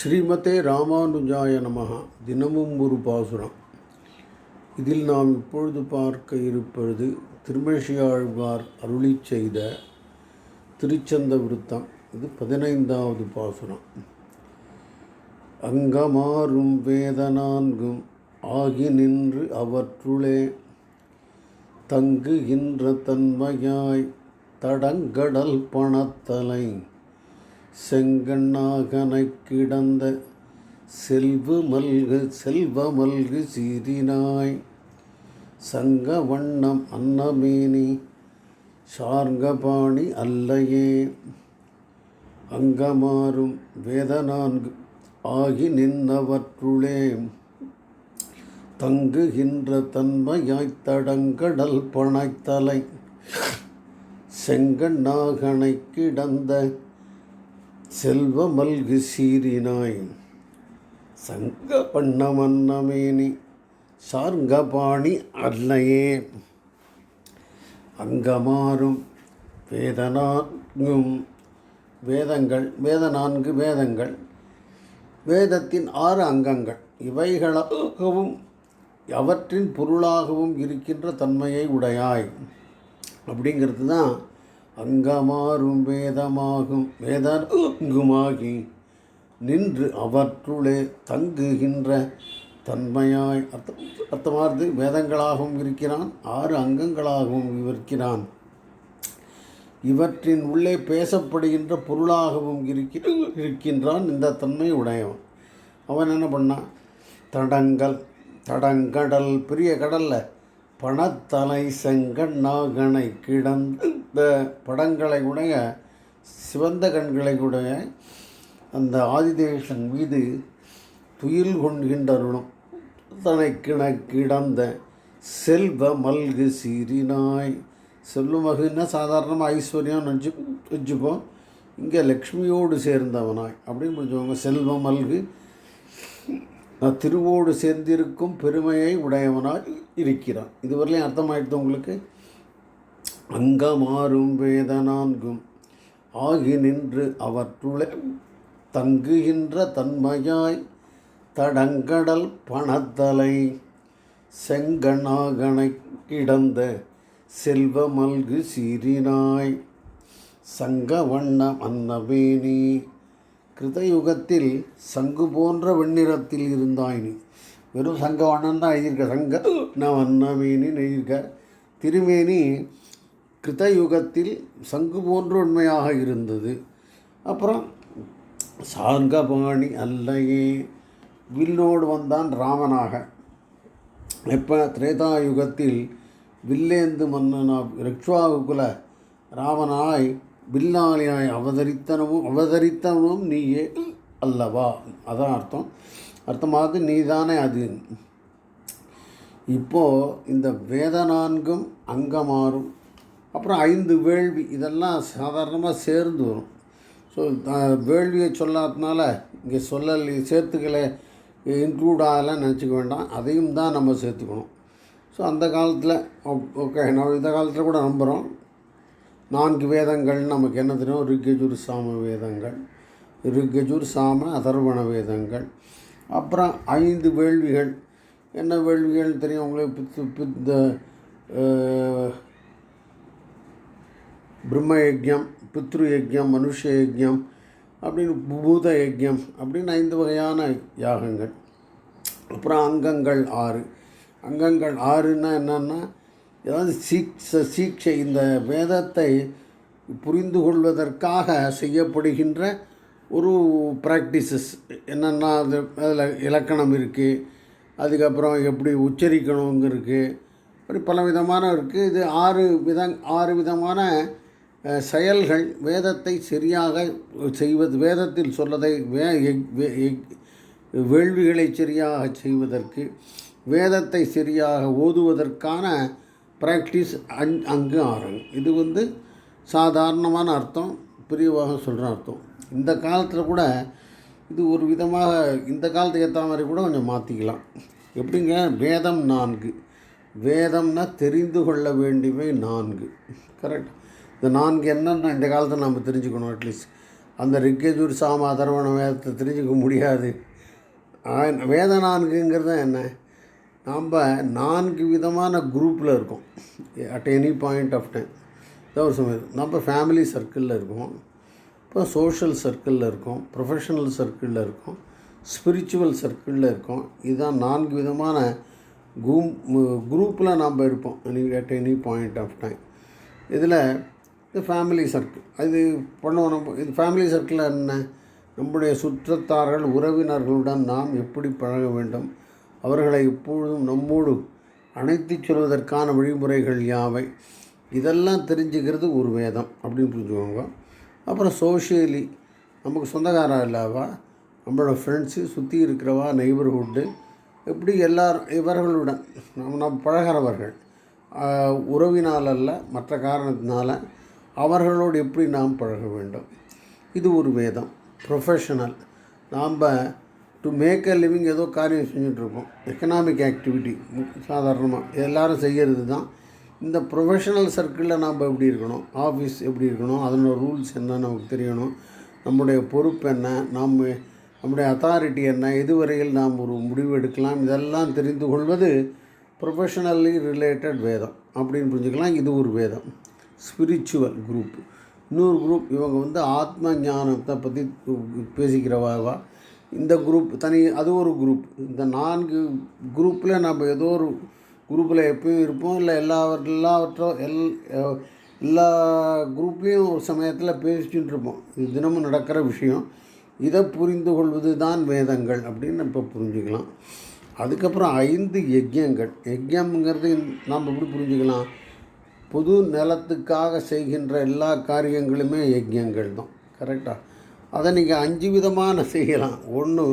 ஸ்ரீமதே ராமானுஜாய நமகா தினமும் ஒரு பாசுரம். இதில் நாம் இப்பொழுது பார்க்க இருப்பது திருமழியாழ்வார் அருளி செய்த திருச்சந்த விருத்தம் இது பதினைந்தாவது பாசுரம். அங்கமாறும் வேத நான்கும் ஆகி நின்று அவற்றுளே தங்குகின்ற தன்மையாய் தடங்கடல் பணத்தலை செங்கண்ணாகனைக் கிடந்த செல்வ மல்கு செல்வ மல்கு சீரினாய் சங்க வண்ணம் அன்னமேனி சார்கபாணி அல்லையே. அங்கமாறும் வேத நான்கு ஆகி நின்னவற்றுளே. தங்குகின்ற தன்மையாய்த் தடங்கடல் பனைத்தலை. செங்கண்ணாகனை கிடந்த செல்வ மல்கு சீரினாய் சங்க பண்ணமன்னமேனி சார்கபாணி அல்லையே அங்கமாறும் வேதனாங்கும் வேதங்கள் வேத நான்கு வேதங்கள் வேதத்தின் ஆறு அங்கங்கள். இவைகளாகவும் அவற்றின் பொருளாகவும் இருக்கின்ற தன்மையை உடையாய். அப்படிங்கிறது தான் அங்கமாறும் வேதமாகும் வேதங்குமாகி நின்று அவற்றுளே தங்குகின்ற தன்மையாய் அர்த்தம் அர்த்தமானது வேதங்களாகவும் இருக்கிறான் ஆறு அங்கங்களாகவும் இருக்கிறான். இவற்றின் உள்ளே பேசப்படுகின்ற பொருளாகவும் இருக்கிற இருக்கின்றான் இந்த தன்மை உடையவன். அவன் என்ன பண்ணான் தடங்கல் தடங்கடல் பெரிய கடலில் பணத்தலை செங்கண்ணாகனை கிடந்து படங்களை உடைய சிவந்த கண்களை உடைய அந்த ஆதிதேசன் மீது துயில் கொண்கின்றருளும் தனை கிண கிடந்த செல்வ மல்கு சீரினாய் செல்வமகுன்னா சாதாரணமாக ஐஸ்வர்யம் நினச்சி வச்சுப்போம். இங்கே லக்ஷ்மியோடு சேர்ந்தவனாய். அப்படின்னு புரிஞ்சுக்கோங்க. செல்வம் மல்கு. நான் திருவோடு சேர்ந்திருக்கும் பெருமையை உடையவனாய் இருக்கிறான். இதுவரையிலும் அர்த்தமாயிடுது உங்களுக்கு? அங்கமாறும் வேத நான்கும் ஆகி நின்று அவற்றுளே தங்குகின்ற தன்மையாய் தடங்கடல் பணத்தலை செங்கணாகனை கிடந்த செல்வ மல்கு சீரினாய் சங்க வண்ண அன்னவேணி கிருதயுகத்தில் சங்கு போன்ற வெண்ணிறத்தில் இருந்தாய் நீ. வெறும் சங்க வண்ணன் தான் எழுதியிருக்க சங்க நான் வண்ணமேனின்னு எழுதியிருக்க. திருமேனி கிருதயுகத்தில் சங்கு போன்ற உண்மையாக இருந்தது. அப்புறம் சார்கபாணி அல்லையே வில்லோடு வந்தான் ராமனாக. எப்போ? திரேதாயுகத்தில் வில்லேந்து மன்னனா ரிக்ஷாவுக்குல ராவனாய் வில்லாளியாய் அவதரித்தனவும் அவதரித்தனவும் நீயே அல்லவா? அதான் அர்த்தம். அர்த்தமாவது நீதானே அது. இப்போது இந்த வேத நான்கும் அங்கமாறும். அப்புறம் ஐந்து வேள்வி இதெல்லாம் சாதாரணமாக சேர்ந்து வரும். ஸோ வேள்வியை சொல்லாததுனால இங்கே சொல்லலை சேர்த்துக்கலை இன்க்ளூட் ஆகலாம் நினச்சிக்க வேண்டாம். அதையும் தான் நம்ம சேர்த்துக்கணும். ஸோ அந்த காலத்தில் ஓகே நம்ம இந்த காலத்தில் கூட நம்புகிறோம் நான்கு வேதங்கள் நமக்கு என்ன தெரியும்? ரிக்கஜூர் சாம வேதங்கள் ரிக்கஜூர் சாம அதர்வண வேதங்கள். அப்புறம் ஐந்து வேள்விகள். என்ன வேள்விகள் தெரியும் உங்களுக்கு? பித்து பித்த பிரம்ம யஜ்யம் பித்ரு யஜ்யம் மனுஷ யஜ்யம் அப்படின்னு பூத யஜ்யம் அப்படின்னு ஐந்து வகையான யாகங்கள். அப்புறம் அங்கங்கள் ஆறு. அங்கங்கள் ஆறுன்னா என்னென்னா ஏதாவது சீக்ஷ சீட்சை இந்த வேதத்தை புரிந்து கொள்வதற்காக செய்யப்படுகின்ற ஒரு ப்ராக்டிசஸ் என்னென்னா அது அதில் இலக்கணம் இருக்குது அதுக்கப்புறம் எப்படி உச்சரிக்கணுங்க இருக்குது அப்படி பல விதமான இருக்குது இது ஆறு விதங் ஆறு விதமான செயல்கள் வேதத்தை சரியாக செய்வது வேதத்தில் சொல்லதை வே வேள்விகளை சரியாக செய்வதற்கு வேதத்தை சரியாக ஓதுவதற்கான ப்ராக்டிஸ் அங் அங்கு ஆரங்கு இது வந்து சாதாரணமான அர்த்தம் பிரிவாக சொல்கிற அர்த்தம். இந்த காலத்தில் கூட இது ஒரு விதமாக இந்த காலத்துக்கு ஏற்ற மாதிரி கூட கொஞ்சம் மாற்றிக்கலாம் எப்படிங்க? வேதம் நான்கு. வேதம்னா தெரிந்து கொள்ள வேண்டியவை நான்கு. கரெக்ட் இந்த நான்கு என்னென்ன இந்த காலத்தில் நம்ம தெரிஞ்சுக்கணும் அட்லீஸ்ட் அந்த ரிக்கேஜூர் சாம அதர்வண வேதத்தை தெரிஞ்சுக்க முடியாது. ஆ- வேத நான்குங்கிறது என்ன? நாம் நான்கு விதமான குரூப்பில் இருக்கோம். At any point of time ஏதோ ஒரு சமயம். நம்ம ஃபேமிலி சர்க்கிளில் இருக்கோம். இப்போ சோஷியல் சர்க்கிளில் இருக்கோம். ப்ரொஃபஷனல் சர்க்கிளில் இருக்கோம். ஸ்பிரிச்சுவல் சர்க்கிளில் இருக்கோம். இதுதான் நான்கு விதமான கும் குரூப்பில் நாம் இருப்போம். At any point of time இதில் இது ஃபேமிலி சர்க்கிள் அது பண்ணுவோம் நம்ம இது ஃபேமிலி சர்க்கிளில் என்ன? நம்முடைய சுற்றத்தார்கள் உறவினர்களுடன் நாம் எப்படி பழக வேண்டும்? அவர்களை எப்பொழுதும் நம்மோடு அணைத்துச் செல்வதற்கான வழிமுறைகள் யாவை? இதெல்லாம் தெரிஞ்சுக்கிறது ஒரு வேதம் அப்படின்னு புரிஞ்சுக்கோங்க. அப்புறம் சோஷியலி நமக்கு சொந்தக்காரா இல்லாவா? நம்மளோட ஃப்ரெண்ட்ஸு சுற்றி இருக்கிறவா? நெய்பர்ஹுட்டு எப்படி எல்லாரும் இவர்களுடன் நம்ம நம் பழகிறவர்கள் உறவினாலல்ல உறவினால் அல்ல மற்ற காரணத்தினால அவர்களோடு எப்படி நாம் பழக வேண்டும்? இது ஒரு வேதம் ப்ரொஃபஷனல் நாம் டு மேக் அ லிவிங் ஏதோ காரியம் செஞ்சுட்டு எக்கனாமிக் ஆக்டிவிட்டி சாதாரணமாக எல்லாரும் செய்கிறது தான் இந்த ப்ரொஃபஷனல் சர்க்கிளில் நாம் எப்படி இருக்கணும்? ஆஃபீஸ் எப்படி இருக்கணும்? அதனோட ரூல்ஸ் என்ன நமக்கு தெரியணும்? நம்முடைய பொறுப்பு என்ன? நாம் நம்முடைய அத்தாரிட்டி என்ன? இதுவரையில் நாம் ஒரு முடிவு எடுக்கலாம்? இதெல்லாம் தெரிந்து கொள்வது ப்ரொஃபஷனலி ரிலேட்டட் வேதம். அப்படின்னு புரிஞ்சுக்கலாம். இது ஒரு வேதம். ஸ்பிரிச்சுவல் குரூப் இன்னொரு குரூப் இவங்க வந்து ஆத்ம ஞானத்தை பற்றி பேசிக்கிறவாவா இந்த குரூப் தனி அது ஒரு குரூப் இந்த நான்கு குரூப்பில் நம்ம ஏதோ ஒரு குரூப்பில் எப்பயும் இருப்போம். இல்லை எல்லா எல்லாவற்றோ எல் எல்லா குரூப்லேயும் ஒரு சமயத்தில் பேசிச்சுட்டு இருப்போம். இது தினமும் நடக்கிற விஷயம். இதை புரிந்து கொள்வது தான் வேதங்கள் அப்படின்னு இப்போ புரிஞ்சுக்கலாம். அதுக்கப்புறம் ஐந்து யஜ்யங்கள். யஜ்யம்ங்கிறது நாம் எப்படி புரிஞ்சுக்கலாம்? பொது நிலத்துக்காக செய்கின்ற எல்லா காரியங்களுமே யஜ்யங்கள் தான் கரெக்டாக அதை நீங்கள் அஞ்சு விதமான செய்யலாம். ஒன்று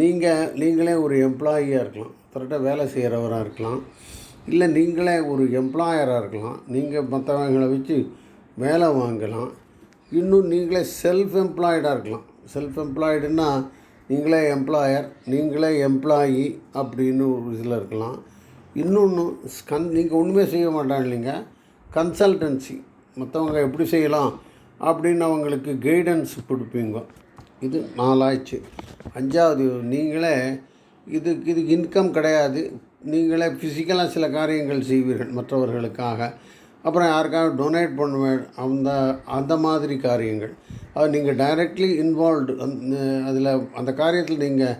நீங்கள் நீங்களே ஒரு எம்ப்ளாயியாக இருக்கலாம். கரெக்டாக வேலை செய்கிறவராக இருக்கலாம். இல்லை நீங்களே ஒரு எம்ப்ளாயராக இருக்கலாம். நீங்கள் மற்றவங்களை வச்சு வேலை வாங்கலாம். இன்னும் நீங்களே செல்ஃப் எம்ப்ளாய்டாக இருக்கலாம். செல்ஃப் எம்ப்ளாய்டுன்னா நீங்களே எம்ப்ளாயர் நீங்களே எம்ப்ளாயி அப்படின்னு ஒரு இதில் இருக்கலாம். இன்னொன்று கன் நீங்கள் ஒன்றுமே செய்ய மாட்டாங்க இல்லைங்க. கன்சல்டன்சி மற்றவங்க எப்படி செய்யலாம் அப்படின்னு அவங்களுக்கு கைடன்ஸ் கொடுப்பீங்க. இது நாலாச்சு. அஞ்சாவது நீங்களே இது இன்கம் கிடையாது. நீங்களே ஃபிசிக்கலாக சில காரியங்கள் செய்வீர்கள் மற்றவர்களுக்காக. அப்புறம் யாருக்காவது டொனேட் பண்ணுவேன் அந்த அந்த மாதிரி காரியங்கள். அது நீங்கள் டைரக்ட்லி இன்வால்வ்டு அதில் அந்த காரியத்தில் நீங்கள்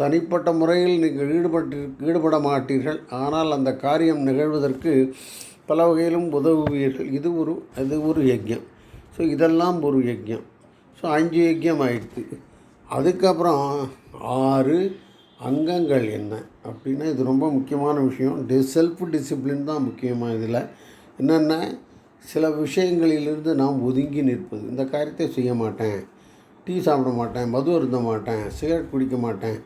தனிப்பட்ட முறையில் நீங்கள் ஈடுபட்டு ஈடுபட மாட்டீர்கள். ஆனால் அந்த காரியம் நிகழ்வதற்கு பல வகையிலும் உதவுவீர்கள். இது ஒரு இது ஒரு யஜ்யம். ஸோ இதெல்லாம் ஒரு யஜ்யம். ஸோ அஞ்சு யஜ்யம் ஆயிடுச்சு. அதுக்கப்புறம் ஆறு அங்கங்கள் என்ன அப்படின்னா இது ரொம்ப முக்கியமான விஷயம். டி செல்ஃப் டிசிப்ளின் தான் முக்கியமாக இதில். என்னென்ன சில விஷயங்களிலிருந்து நாம் ஒதுங்கி நிற்பது. இந்த காரியத்தை செய்ய மாட்டேன். டீ சாப்பிட மாட்டேன். மது அருந்த மாட்டேன். சிகரெட் குடிக்க மாட்டேன்.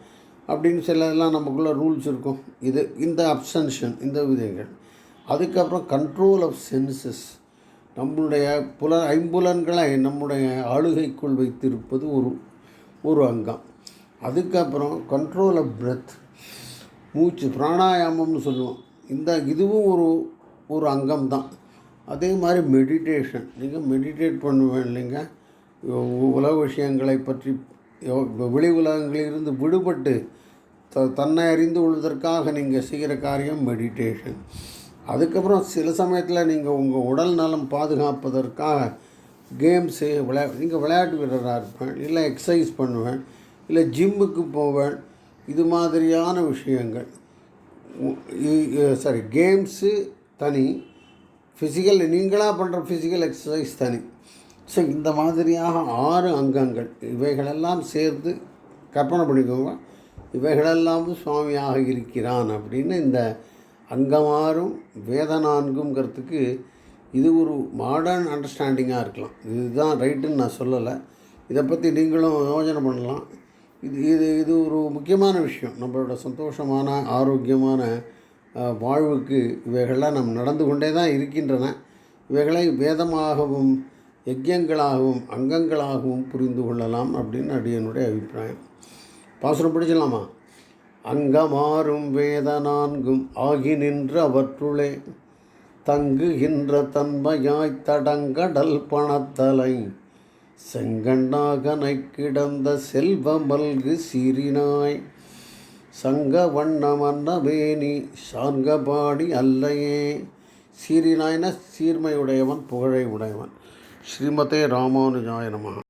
அப்படின்னு சில எல்லாம் நமக்குள்ள ரூல்ஸ் இருக்கும். இது இந்த அப்சன்ஷன் இந்த விதங்கள் அதுக்கப்புறம் கண்ட்ரோல் ஆஃப் சென்சஸ் நம்மளுடைய புல ஐம்புலன்களை நம்முடைய ஆளுகைக்குள் வைத்திருப்பது ஒரு ஒரு அங்கம். அதுக்கப்புறம் கண்ட்ரோல் ஆஃப் பிரெத் மூச்சு பிராணாயாமம்னு சொல்லுவோம். இந்த இதுவும் ஒரு ஒரு அங்கம் தான் அதே மாதிரி மெடிடேஷன் நீங்கள் மெடிடேட் பண்ணுவேன் இல்லைங்க. உலக விஷயங்களை பற்றி வெளி உலகங்களிலிருந்து விடுபட்டு த தன்னை அறிந்து கொள்வதற்காக நீங்கள் செய்கிற காரியம் மெடிடேஷன் அதுக்கப்புறம் சில சமயத்தில் நீங்கள் உங்கள் உடல் நலம் பாதுகாப்பதற்காக கேம்ஸு விளையா நீங்கள் விளையாட்டு வீரராக இருப்பேன் இல்லை எக்ஸசைஸ் பண்ணுவேன் இல்லை ஜிம்முக்கு போவேன் இது மாதிரியான விஷயங்கள். சாரி கேம்ஸு தனி ஃபிசிக்கல் நீங்களாக பண்ணுற ஃபிசிக்கல் எக்ஸசைஸ் தனி. ஸோ இந்த மாதிரியாக ஆறு அங்கங்கள் இவைகளெல்லாம் சேர்ந்து கற்பனை பண்ணிக்கோங்க. இவைகளெல்லாம் சுவாமியாக இருக்கிறான் அப்படின்னு இந்த அங்கமாறும் வேத நான்குங்கிறதுக்கு இது ஒரு மாடர்ன் அண்டர்ஸ்டாண்டிங்காக இருக்கலாம். இதுதான் ரைட்டுன்னு நான் சொல்லலை. இதை பற்றி நீங்களும் யோசனை பண்ணலாம். இது இது இது ஒரு முக்கியமான விஷயம். நம்மளோட சந்தோஷமான ஆரோக்கியமான வாழ்வுக்கு இவைகள்லாம் நம் நடந்து கொண்டே தான் இருக்கின்றன. இவைகளை வேதமாகவும் யஜ்யங்களாகவும் அங்கங்களாகவும் புரிந்து கொள்ளலாம் அப்படின்னு என்னுடைய அபிப்பிராயம். பாசுரம் பிடிச்சலாமா அங்கமாறும் வேத நான்கும் ஆகி நின்றவற்றுளே தங்குகின்ற தன்மையாய் தடங்கடல் பணத்தலை செங்கண்ணாகனை கிடந்த செல்வ மல்கு சீரினாய் சங்க வண்ணம் அன்னமேனி சார்கபாடி அல்லையே. சீரினாய்ன சீர்மையுடையவன் புகழை உடையவன். ஸ்ரீமதே ராமானுஜாய நமः.